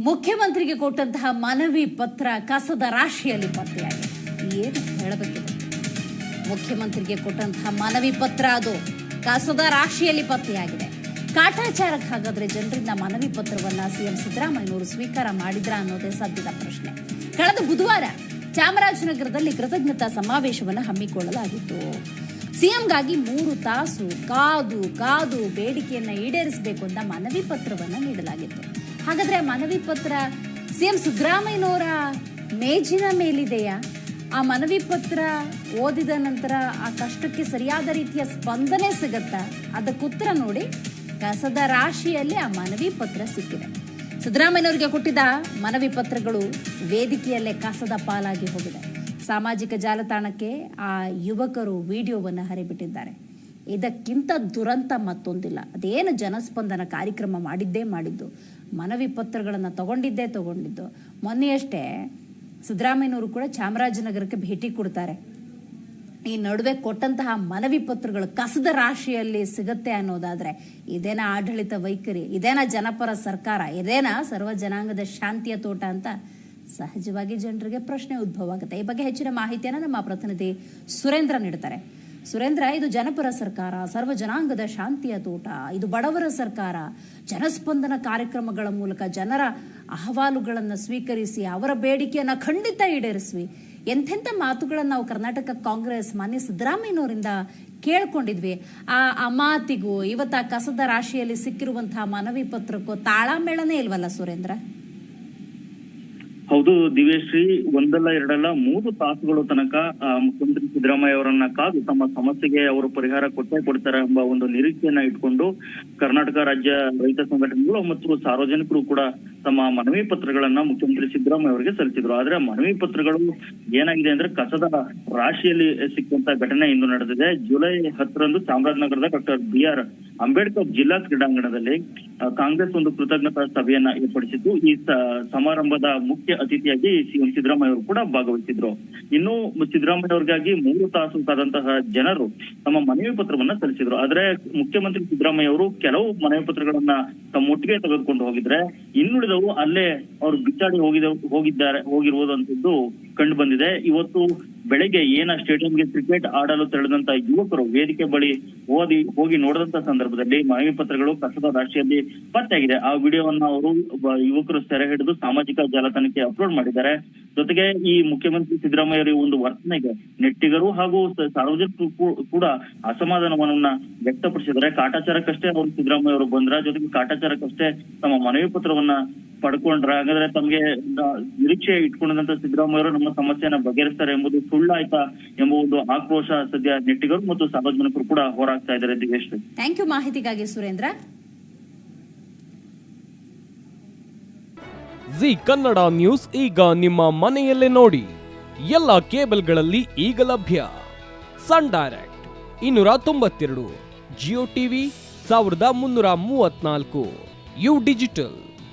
ಮುಖ್ಯಮಂತ್ರಿಗೆ ಕೊಟ್ಟಂತಹ ಮನವಿ ಪತ್ರ ಕಸದ ರಾಶಿಯಲ್ಲಿ ಪತ್ತೆಯಾಗಿದೆ. ಏನು ಹೇಳಬೇಕಿದೆ ಮುಖ್ಯಮಂತ್ರಿಗೆ ಕೊಟ್ಟಂತಹ ಮನವಿ ಪತ್ರ ಅದು ಕಸದ ರಾಶಿಯಲ್ಲಿ ಪತ್ತೆಯಾಗಿದೆ. ಕಾಟಾಚಾರಕ್ಕೆ ಹಾಗಾದ್ರೆ ಜನರಿಂದ ಮನವಿ ಪತ್ರವನ್ನ ಸಿಎಂ ಸಿದ್ದರಾಮಯ್ಯನವರು ಸ್ವೀಕಾರ ಮಾಡಿದ್ರ ಅನ್ನೋದೇ ಸದ್ಯದ ಪ್ರಶ್ನೆ. ಕಳೆದ ಬುಧವಾರ ಚಾಮರಾಜನಗರದಲ್ಲಿ ಕೃತಜ್ಞತಾ ಸಮಾವೇಶವನ್ನು ಹಮ್ಮಿಕೊಳ್ಳಲಾಗಿತ್ತು. ಸಿಎಂಗಾಗಿ ಮೂರು ತಾಸು ಕಾದು ಕಾದು ಬೇಡಿಕೆಯನ್ನ ಈಡೇರಿಸಬೇಕು ಅಂತ ಮನವಿ ಪತ್ರವನ್ನ ನೀಡಲಾಗಿತ್ತು. ಹಾಗಾದ್ರೆ ಆ ಮನವಿ ಪತ್ರ ಸಿಎಂ ಸಿದ್ದರಾಮಯ್ಯನವರ ಮೇಜಿನ ಮೇಲಿದೆಯಾ? ಆ ಮನವಿ ಪತ್ರ ಓದಿದ ನಂತರ ಆ ಕಷ್ಟಕ್ಕೆ ಸರಿಯಾದ ರೀತಿಯ ಸ್ಪಂದನೆ ಸಿಗತ್ತಾ? ಅದಕ್ಕುತ್ತರ ನೋಡಿ. ಕಸದ ರಾಶಿಯಲ್ಲಿ ಆ ಮನವಿ ಪತ್ರ ಸಿಕ್ಕಿದೆ. ಸಿದ್ದರಾಮಯ್ಯನವರಿಗೆ ಕೊಟ್ಟಿದ್ದ ಮನವಿ ಪತ್ರಗಳು ವೇದಿಕೆಯಲ್ಲೇ ಕಸದ ಪಾಲಾಗಿ ಹೋಗಿದೆ. ಸಾಮಾಜಿಕ ಜಾಲತಾಣಕ್ಕೆ ಆ ಯುವಕರು ವಿಡಿಯೋವನ್ನು ಹರಿಬಿಟ್ಟಿದ್ದಾರೆ. ಇದಕ್ಕಿಂತ ದುರಂತ ಮತ್ತೊಂದಿಲ್ಲ. ಅದೇನು ಜನಸ್ಪಂದನ ಕಾರ್ಯಕ್ರಮ ಮಾಡಿದ್ದೇ ಮಾಡಿದ್ದು. ಮನವಿ ಪತ್ರಗಳನ್ನು ತಗೊಂಡಿದ್ದೇ ತಗೊಂಡಿದ್ದು. ಮೊನ್ನೆಯಷ್ಟೇ ಸಿದ್ದರಾಮಯ್ಯನವರು ಕೂಡ ಚಾಮರಾಜನಗರಕ್ಕೆ ಭೇಟಿ ಕೊಡ್ತಾರೆ. ಈ ನಡುವೆ ಕೊಟ್ಟಂತಹ ಮನವಿ ಪತ್ರಗಳು ಕಸದ ರಾಶಿಯಲ್ಲಿ ಸಿಗುತ್ತೆ ಅನ್ನೋದಾದ್ರೆ, ಇದೇನ ಆಡಳಿತ ವೈಖರಿ, ಇದೇನ ಜನಪರ ಸರ್ಕಾರ, ಇದೇನ ಸರ್ವ ಜನಾಂಗದ ಶಾಂತಿಯ ತೋಟ ಅಂತ ಸಹಜವಾಗಿ ಜನರಿಗೆ ಪ್ರಶ್ನೆ ಉದ್ಭವ ಆಗುತ್ತೆ. ಈ ಬಗ್ಗೆ ಹೆಚ್ಚಿನ ಮಾಹಿತಿಯನ್ನು ನಮ್ಮ ಪ್ರತಿನಿಧಿ ಸುರೇಂದ್ರ ನೀಡ್ತಾರೆ. ಸುರೇಂದ್ರ, ಇದು ಜನಪರ ಸರ್ಕಾರ, ಸರ್ವ ಜನಾಂಗದ ಶಾಂತಿಯ ತೋಟ, ಇದು ಬಡವರ ಸರ್ಕಾರ. ಜನಸ್ಪಂದನ ಕಾರ್ಯಕ್ರಮಗಳ ಮೂಲಕ ಜನರ ಅಹವಾಲುಗಳನ್ನು ಸ್ವೀಕರಿಸಿ, ಅವರ ಬೇಡಿಕೆಯನ್ನು ಖಂಡಿತ ಈಡೇರಿಸ್ವಿ. ಎಂಥೆಂಥ ಮಾತುಗಳನ್ನು ನಾವು ಕರ್ನಾಟಕ ಕಾಂಗ್ರೆಸ್ ಮಾನ್ಯ ಸಿದ್ದರಾಮಯ್ಯನವರಿಂದ ಕೇಳ್ಕೊಂಡಿದ್ವಿ. ಆ ಆ ಮಾತಿಗೂ ಇವತ್ತು ಆ ಕಸದ ರಾಶಿಯಲ್ಲಿ ಸಿಕ್ಕಿರುವಂತಹ ಮನವಿ ಪತ್ರಕ್ಕೂ ತಾಳಮೇಳನೇ ಇಲ್ವಲ್ಲ ಸುರೇಂದ್ರ? ಹೌದು, ದಿವ್ಯಶ್ರೀ, ಒಂದಲ್ಲ, ಎರಡಲ್ಲ, ಮೂರು ತಾಸುಗಳು ತನಕ ಮುಖ್ಯಮಂತ್ರಿ ಸಿದ್ದರಾಮಯ್ಯ ಅವರನ್ನ ಕಾದು ತಮ್ಮ ಸಮಸ್ಯೆಗೆ ಅವರು ಪರಿಹಾರ ಕೊಟ್ಟೇ ಕೊಡ್ತಾರೆ ಎಂಬ ಒಂದು ನಿರೀಕ್ಷೆಯನ್ನ ಇಟ್ಕೊಂಡು ಕರ್ನಾಟಕ ರಾಜ್ಯ ರೈತ ಸಂಘಟನೆಗಳು ಮತ್ತು ಸಾರ್ವಜನಿಕರು ಕೂಡ ತಮ್ಮ ಮನವಿ ಪತ್ರಗಳನ್ನ ಮುಖ್ಯಮಂತ್ರಿ ಸಿದ್ದರಾಮಯ್ಯ ಅವರಿಗೆ ಸಲ್ಲಿಸಿದ್ರು. ಆದ್ರೆ ಮನವಿ ಪತ್ರಗಳು ಏನಾಗಿದೆ ಅಂದ್ರೆ ಕಸದ ರಾಶಿಯಲ್ಲಿ ಸಿಕ್ಕಂತ ಘಟನೆ ಇಂದು ನಡೆದಿದೆ. ಜುಲೈ ಹತ್ತರಂದು ಚಾಮರಾಜನಗರದ ಡಾಕ್ಟರ್ ಬಿ ಆರ್ ಅಂಬೇಡ್ಕರ್ ಜಿಲ್ಲಾ ಕ್ರೀಡಾಂಗಣದಲ್ಲಿ ಕಾಂಗ್ರೆಸ್ ಒಂದು ಕೃತಜ್ಞತಾ ಸಭೆಯನ್ನ ಏರ್ಪಡಿಸಿದ್ದು, ಈ ಸಮಾರಂಭದ ಮುಖ್ಯ ಅತಿಥಿಯಾಗಿ ಸಿಎಂ ಸಿದ್ದರಾಮಯ್ಯ ಅವರು ಕೂಡ ಭಾಗವಹಿಸಿದ್ರು. ಇನ್ನು ಸಿದ್ದರಾಮಯ್ಯ ಅವರಿಗಾಗಿ ಮೂರು ತಾಸು ಕಾದಂತಹ ಜನರು ತಮ್ಮ ಮನವಿ ಪತ್ರವನ್ನ ಸಲ್ಲಿಸಿದ್ರು. ಆದ್ರೆ ಮುಖ್ಯಮಂತ್ರಿ ಸಿದ್ದರಾಮಯ್ಯ ಅವರು ಕೆಲವು ಮನವಿ ಪತ್ರಗಳನ್ನ ತಮ್ಮೊಟ್ಟಿಗೆ ತೆಗೆದುಕೊಂಡು ಹೋಗಿದ್ರೆ ಇನ್ನುಳಿದವು ಅಲ್ಲೇ ಅವರು ಬಿಚ್ಚಾಡಿ ಹೋಗಿದ, ಹೋಗಿದ್ದಾರೆ ಹೋಗಿರುವುದಂತದ್ದು ಕಂಡು ಬಂದಿದೆ. ಇವತ್ತು ಬೆಳಗ್ಗೆ ಏನ ಸ್ಟೇಡಿಯಂಗೆ ಕ್ರಿಕೆಟ್ ಆಡಲು ತೆರಳಿದಂತ ಯುವಕರು ವೇದಿಕೆ ಬಳಿ ಓದಿ, ಹೋಗಿ ನೋಡಿದಂತ ಸಂದರ್ಭದಲ್ಲಿ ಮನವಿ ಪತ್ರಗಳು ಕಸದ ರಾಶಿಯಲ್ಲಿ ಪತ್ತೆಯಾಗಿದೆ. ಆ ವಿಡಿಯೋವನ್ನ ಅವರು ಯುವಕರು ಸೆರೆ ಹಿಡಿದು ಸಾಮಾಜಿಕ ಜಾಲತಾಣಕ್ಕೆ ಅಪ್ಲೋಡ್ ಮಾಡಿದ್ದಾರೆ. ಜೊತೆಗೆ ಈ ಮುಖ್ಯಮಂತ್ರಿ ಸಿದ್ದರಾಮಯ್ಯ ಒಂದು ವರ್ತನೆಗೆ ನೆಟ್ಟಿಗರು ಹಾಗೂ ಸಾರ್ವಜನಿಕರು ಕೂಡ ಅಸಮಾಧಾನವನ್ನ ವ್ಯಕ್ತಪಡಿಸಿದ್ದಾರೆ. ಕಾಟಾಚಾರಕ್ಕಷ್ಟೇ ಅವರು ಸಿದ್ದರಾಮಯ್ಯ ಅವರು ಬಂದ್ರ, ಜೊತೆಗೆ ಕಾಟಾಚಾರಕ್ಕಷ್ಟೇ ತಮ್ಮ ಮನವಿ ಪತ್ರವನ್ನ ಪಡ್ಕೊಂಡ್ರ ಹಾಗಾದ್ರೆ ತಮ್ಗೆ ನಿರೀಕ್ಷೆ ಇಟ್ಕೊಂಡಂತ ಸಿದ್ದರಾಮಯ್ಯ ಅವರು ನಮ್ಮ ಸಮಸ್ಯೆಯನ್ನ ಬಗೆಹರಿಸ್ತಾರೆ ಎಂಬುದು ಸುಳ್ಳಾಯ್ತಾ ಎಂಬ ಒಂದು ಆಕ್ರೋಶ ಸದ್ಯ ನೆಟ್ಟಿಗರು ಮತ್ತು ಸಾರ್ವಜನಿಕರು ಕೂಡ ಹೋರಾಡ್ತಾ ಇದ್ದಾರೆ ದಿವೇಶ್ ಥ್ಯಾಂಕ್ ಯು ಮಾಹಿತಿಗಾಗಿ ಸುರೇಂದ್ರ. ಜಿ ಕನ್ನಡ ನ್ಯೂಸ್ ಈಗ ನಿಮ್ಮ ಮನೆಯಲ್ಲೇ ನೋಡಿ. ಎಲ್ಲ ಕೇಬಲ್ಗಳಲ್ಲಿ ಈಗ ಲಭ್ಯ. ಸನ್ ಡೈರೆಕ್ಟ್ ಇನ್ನೂರ ತೊಂಬತ್ತೆರಡು ಜಿಯೋ ಟಿವಿ ಸಾವಿರದ ಮುನ್ನೂರ ಮೂವತ್ನಾಲ್ಕು ಯು ಡಿಜಿಟಲ್